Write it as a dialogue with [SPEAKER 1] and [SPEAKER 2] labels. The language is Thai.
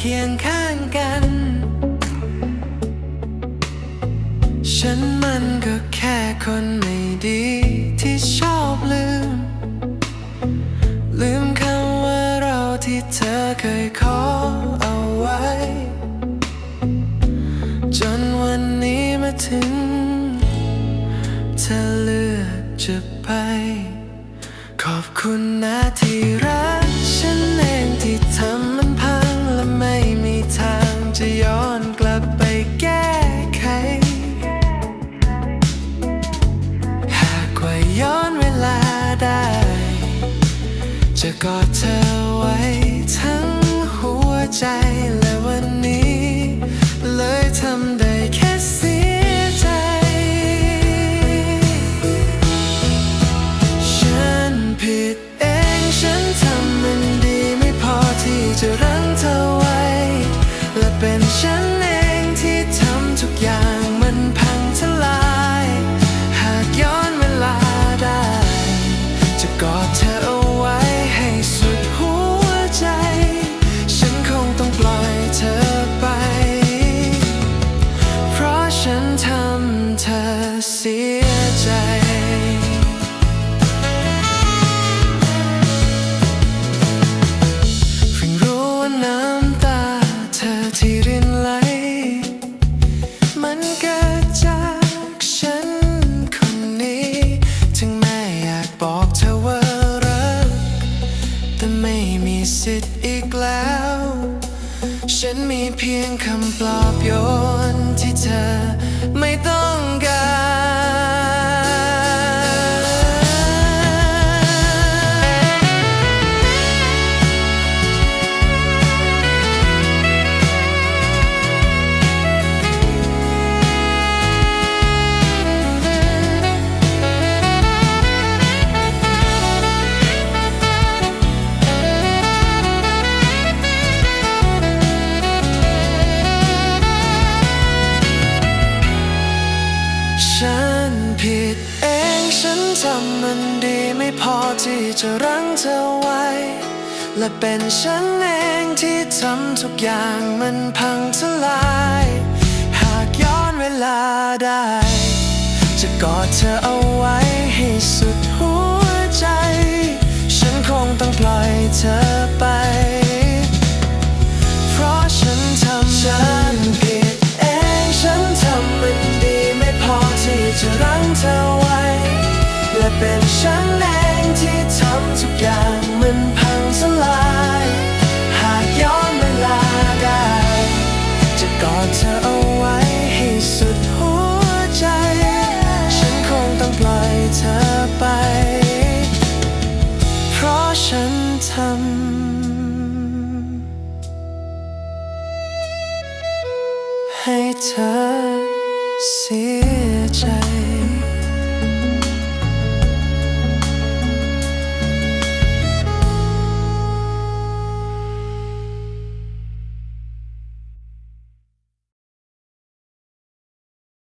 [SPEAKER 1] เคียงข้างกัน ฉันมันก็แค่คนไม่ดีที่ชอบลืม ลืมคำว่าเราที่เธอเคยขอเอาไว้ จนวันนี้มาถึง เธอเลือกจะไป ขอบคุณนะที่รัก ฉันเองที่ทำ จะกอดเธอไว้ทั้งหัวใจและวันนี้ เลยทำได้ กิดจากฉันคนนี้ ถึงแม้อยากบอกเธอว่ารัก แต่ไม่มีสิทธิ์อีกแล้ว ฉันมีเพียงคำปลอบโยนที่เธอไม่ต้อง ฉันผิดเองฉันทำมันดีไม่พอที่จะรั้งเธอไว้ และเป็นฉันเองที่ทำทุกอย่างมันพังทลาย หากย้อนเวลาได้ จะกอดเธอเอาไว้ให้สุดหัว จะรั้งเธอไว้ และเป็นฉันเองที่ทำทุกอย่างมันพังสลาย หากย้อนเวลาได้ จะกอดเธอเอาไว้ให้สุดหัวใจ ฉันคงต้องปล่อยเธอไป เพราะฉันทำให้เธอ เสียใจ